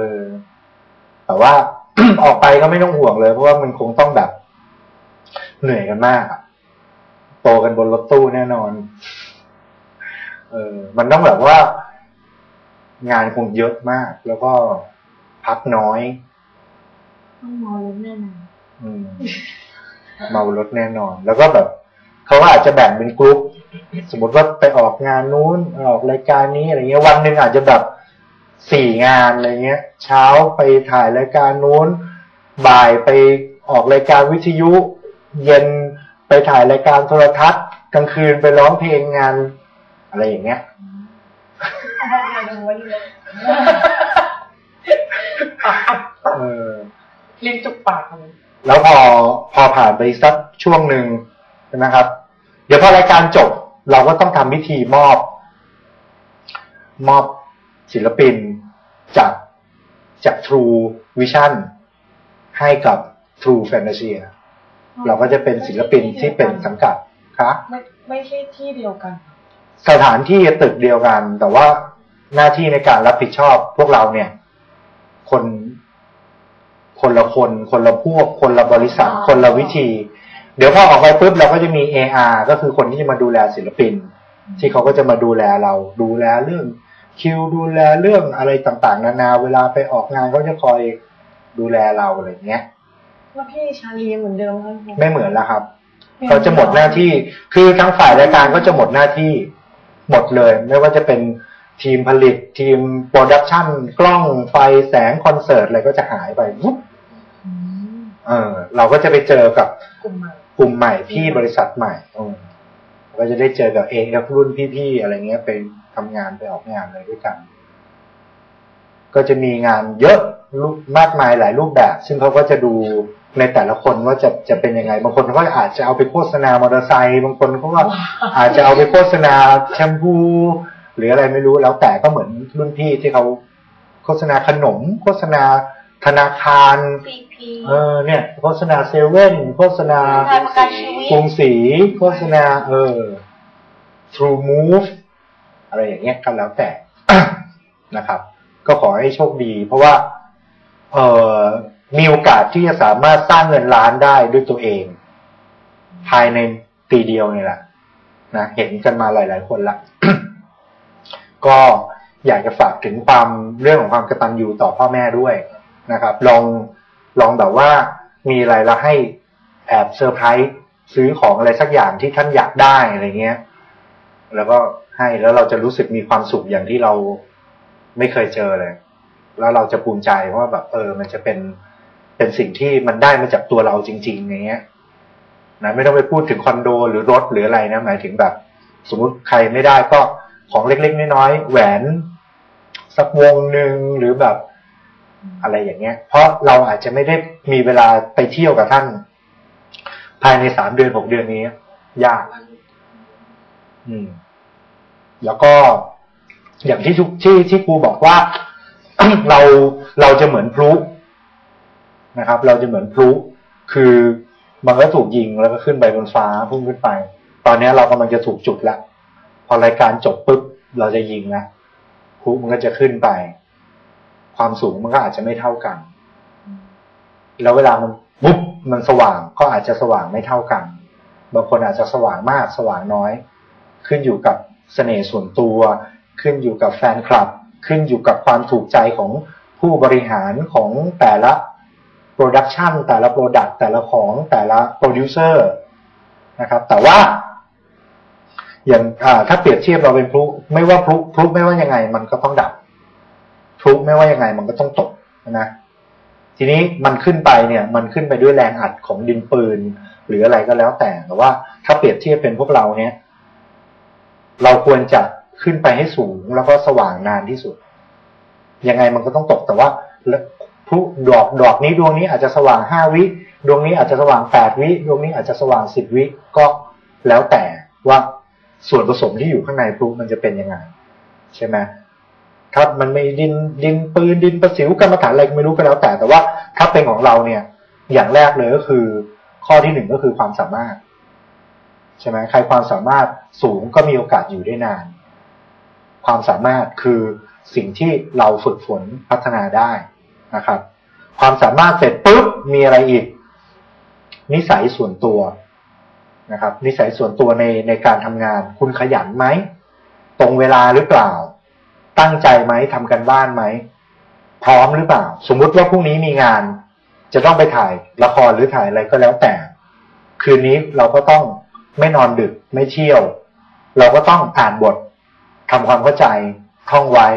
เออ แต่ว่าออกไปก็ไม่ต้องห่วงเลย เพราะว่ามันคงต้องแบบ เหนื่อยกันมากอะโตกันบนรถตู้แน่นอน เออ มันต้องแบบว่า งานคงเยอะมาก แล้วก็พักน้อย ต้องมองรถแน่นอนอืมเมารถแน่นอน แล้วก็แบบเขาอาจจะแบ่งเป็นกลุ่มสมมติว่าไปออกงานนู้นออกรายการนี้อะไรเงี้ยวันหนึ่งอาจจะแบบ สี่งานอะไรเงี้ย เช้าไปถ่ายรายการนู้น บ่ายไปออกรายการวิทยุ เย็นไปถ่ายรายการโทรทัศน์ กลางคืนไปร้องเพลงงาน อะไรอย่างเงี้ยเราดูไว้เลยเออลิ้นจุกปากเลยแล้วพอพอผ่านไปสักช่วงหนึ่งใช่ไหมครับ เดี๋ยวพอรายการจบ เราก็ต้องทำพิธีมอบ มอบศิลปิน จากจาก True Vision ให้กับ True Fantasia เราก็จะเป็นศิลปินที่เป็นสังกัดครับไม่ไม่ใช่ที่เดียวกัน สถานที่ตึกเดียวกัน แต่ว่าหน้าที่ในการรับผิดชอบพวกเราเนี่ย คนคนละคน คนละพวก คนละบริษัทอ๋อคนละวิธี เดี๋ยวพอออกไปปุ๊บเราก็จะมี AR ก็คือคนที่จะมาดูแลศิลปิน ที่เขาก็จะมาดูแลเราดูแลเรื่อง คิวดูแลเรื่องอะไรต่างๆ นานาเวลาไปออกงานเขาจะคอยดูแลเราอะไรเงี้ยแล้วพี่ชาลีเหมือนเดิมไหมไม่เหมือนแล้วครับเขาจะหมดหน้าที่ คือทั้งฝ่ายรายการก็จะหมดหน้าที่ หมดเลย ไม่ว่าจะเป็นทีมผลิตทีมโปรดักชันกล้องไฟแสงคอนเสิร์ตอะไรก็จะหายไปวุ๊บอืมเออ เราก็จะไปเจอกับกลุ่มใหม่กลุ่มใหม่ที่บริษัทใหม่เออเราก็จะได้เจอกับเอฟรุ่นพี่ๆอะไรเงี้ยไป ทำงานไปออกงานอะไรด้วยกัน ก็จะมีงานเยอะรูปมากมายหลายรูปแบบ ซึ่งเขาก็จะดูในแต่ละคนว่าจะจะเป็นยังไง บางคนเขาอาจจะเอาไปโฆษณามอเตอร์ไซค์บางคนเขาก็อาจจะเอาไปโฆษณาแชมพูหรืออะไรไม่รู้แล้วแต่ก็เหมือนรุ่นพี่ที่เขาโฆษณาขนม โฆษณาธนาคารซีพีเออเนี่ย โฆษณาเซเว่นโฆษณาไทยประกันชีวิตกรุงศรีโฆษณาเออ True Move อะไรอย่างเงี้ยก็แล้วแต่นะครับ ก็ขอให้โชคดี เพราะว่าเออมีโอกาสที่จะสามารถสร้างเงินล้านได้ด้วยตัวเอง ภายในปีเดียวนี่แหละนะเห็นกันมาหลาย ๆ คนละก็อยากจะฝากถึงความเรื่องของความกตัญญูต่อพ่อแม่ด้วยนะครับ ลองลองแบบว่ามีอะไรแล้วให้แอบเซอร์ไพรส์ซื้อของอะไรสักอย่างที่ท่านอยากได้อะไรเงี้ย แล้วก็ ให้แล้วเราจะรู้สึกมีความสุขอย่างที่เราไม่เคยเจอเลย แล้วเราจะภูมิใจว่าแบบเออ มันจะเป็นเป็นสิ่งที่มันได้มาจากตัวเราจริง ๆ อย่างเงี้ยนะไม่ต้องไปพูดถึงคอนโดหรือรถหรืออะไรนะหมายถึงแบบ สมมุติใครไม่ได้ก็ของเล็กๆน้อยๆแหวน สักวงหนึ่งหรือแบบ อะไรอย่างเงี้ย เพราะเราอาจจะไม่ได้มีเวลาไปเที่ยวกับท่าน ภายในสามเดือนหกเดือนนี้ ยาก อืม แล้วก็อย่างที่ทุกที่ที่ครูบอกว่าเราเราจะเหมือนพลุนะครับ เราจะเหมือนพลุคือมันก็ถูกยิงแล้วก็ขึ้นไปบนฟ้าพุ่งขึ้นไป ตอนนี้เรากำลังจะถูกจุดแล้วพอรายการจบปุ๊บเราจะยิงแล้วพลุมันก็จะขึ้นไป ความสูงมันก็อาจจะไม่เท่ากัน แล้วเวลามันปุ๊บมันสว่างก็อาจจะสว่างไม่เท่ากันบางคนอาจจะสว่างมากสว่างน้อย ขึ้นอยู่กับ เสน่ห์ส่วนตัว ขึ้นอยู่กับแฟนคลับ ขึ้นอยู่กับความถูกใจของผู้บริหารของแต่ละโปรดักชันแต่ละโปรดักต์แต่ละของแต่ละโปรดิวเซอร์นะครับ แต่ว่า อย่างถ้าเปรียบเทียบเราเป็นพลุไม่ว่าพลุพลุไม่ว่ายังไง มันก็ต้องดับพลุไม่ว่ายังไง มันก็ต้องตกนะทีนี้มันขึ้นไปเนี่ย มันขึ้นไปด้วยแรงอัดของดินปืน หรืออะไรก็แล้วแต่แต่ว่า ถ้าเปรียบเทียบเป็นพวกเราเนี่ย เราควรจะขึ้นไปให้สูงแล้วก็สว่างนานที่สุด ยังไงมันก็ต้องตกแต่ว่าพลุดอกดอกนี้ดวงนี้อาจจะสว่างห้าวิ ดวงนี้อาจจะสว่างแปดวิ ดวงนี้อาจจะสว่างสิบวิ ก็แล้วแต่ว่าส่วนผสมที่อยู่ข้างในพลุมันจะเป็นยังไง ใช่ไหมถ้ามันไม่ดินดินปืนดินประสิวกรรมฐานอะไรไม่รู้ก็แล้วแต่แต่ว่าถ้าเป็นของเราเนี่ย อย่างแรกเลยก็คือ ข้อที่หนึ่งก็คือความสามารถ ใช่ไหมใครความสามารถสูงก็มีโอกาสอยู่ได้นาน ความสามารถคือสิ่งที่เราฝึกฝนพัฒนาได้นะครับ ความสามารถเสร็จปุ๊บมีอะไรอีก นิสัยส่วนตัวนะครับ นิสัยส่วนตัวในในการทำงาน คุณขยันไหมตรงเวลาหรือเปล่า ตั้งใจไหมทำกันบ้านไหมพร้อมหรือเปล่า สมมุติว่าพรุ่งนี้มีงาน จะต้องไปถ่ายละครหรือถ่ายอะไรก็แล้วแต่ คืนนี้เราก็ต้อง ไม่นอนดึกไม่เที่ยว เราก็ต้องอ่านบททำความเข้าใจท่องไว้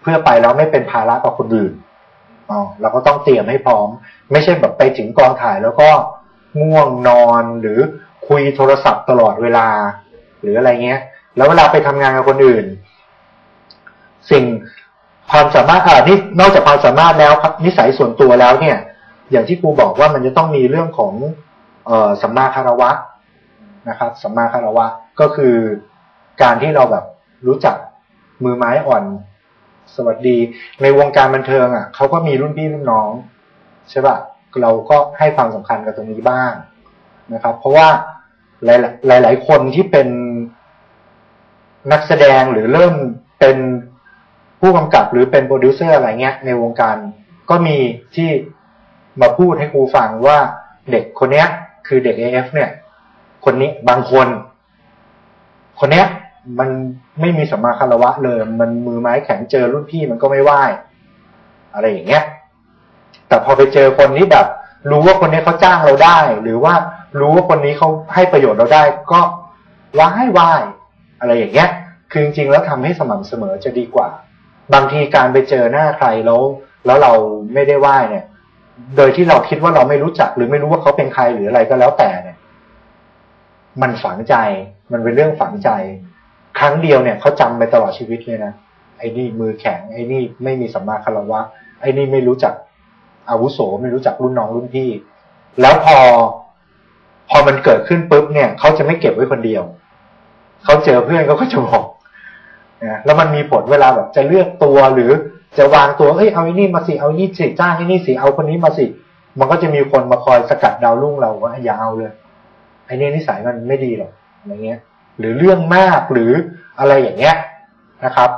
เพื่อไปแล้วไม่เป็นภาระกับคนอื่นอ๋อเราก็ต้องเตรียมให้พร้อม ไม่ใช่แบบไปถึงกองถ่ายแล้วก็ง่วงนอนหรือคุยโทรศัพท์ตลอดเวลา หรืออะไรเงี้ย แล้วเวลาไปทำงานกับคนอื่น สิ่งความสามารถอ่านี่นอกจากความสามารถแล้วนิสัยส่วนตัวแล้วเนี่ย อย่างที่ครูบอกว่ามันจะต้องมีเรื่องของเออสัมมาคารวะ นะครับสัมมาคารวะก็คือการที่เราแบบรู้จักมือไม้อ่อน สวัสดี ในวงการบันเทิงอะเขาก็มีรุ่นพี่รุ่นน้องใช่ปะเราก็ให้ความสำคัญกับตรงนี้บ้างนะครับ เพราะว่าหลายหลายๆคนที่เป็นนักแสดงหรือเริ่มเป็นผู้กำกับหรือเป็นโปรดิวเซอร์อะไรเงี้ยในวงการก็มีที่มาพูดให้ครูฟังว่าเด็กคนเนี้ย คือเด็ก AF เนี่ย คนนี้บางคน คนเนี้ย มันไม่มีสัมมาคารวะเลย มันมือไม้แข็งเจอรุ่นพี่มันก็ไม่ไหวอะไรอย่างเงี้ย แต่พอไปเจอคนนี้แบบ รู้ว่าคนนี้เขาจ้างเราได้ หรือว่ารู้ว่าคนนี้เขาให้ประโยชน์เราได้ ก็ว้ายว้ายอะไรอย่างเงี้ย คือจริงๆแล้วทำให้สม่ำเสมอจะดีกว่า บางทีการไปเจอหน้าใครแล้ว แล้วเราไม่ได้ไหว้เนี่ย โดยที่เราคิดว่าเราไม่รู้จัก หรือไม่รู้ว่าเขาเป็นใครหรืออะไรก็แล้วแต่เนี่ย มันฝังใจ มันเป็นเรื่องฝังใจ ครั้งเดียวเนี่ยเขาจำไปตลอดชีวิตเลยนะไอ้นี่มือแข็งไอ้นี่ไม่มีสัมมาคารวะไอ้นี่ไม่รู้จักอาวุโสไม่รู้จักรุ่นน้องรุ่นพี่ แล้วพอ พอมันเกิดขึ้นปุ๊บเนี่ยเขาจะไม่เก็บไว้คนเดียวเขาเจอเพื่อนเขาก็จะบอกนะแล้วมันมีผลเวลาแบบจะเลือกตัวหรือจะวางตัวเอ้ยเอาไอ้นี่มาสิเอาไอ้นี่สิจ้างไอ้นี่สิเอาคนนี้มาสิ มันก็จะมีคนมาคอยสกัดดาวรุ่งเราว่าอย่าเอาเลย ไอ้นี่นิสัยมันไม่ดีหรอกอะไรเงี้ย หรือเรื่องมากหรืออะไรอย่างเงี้ยนะครับ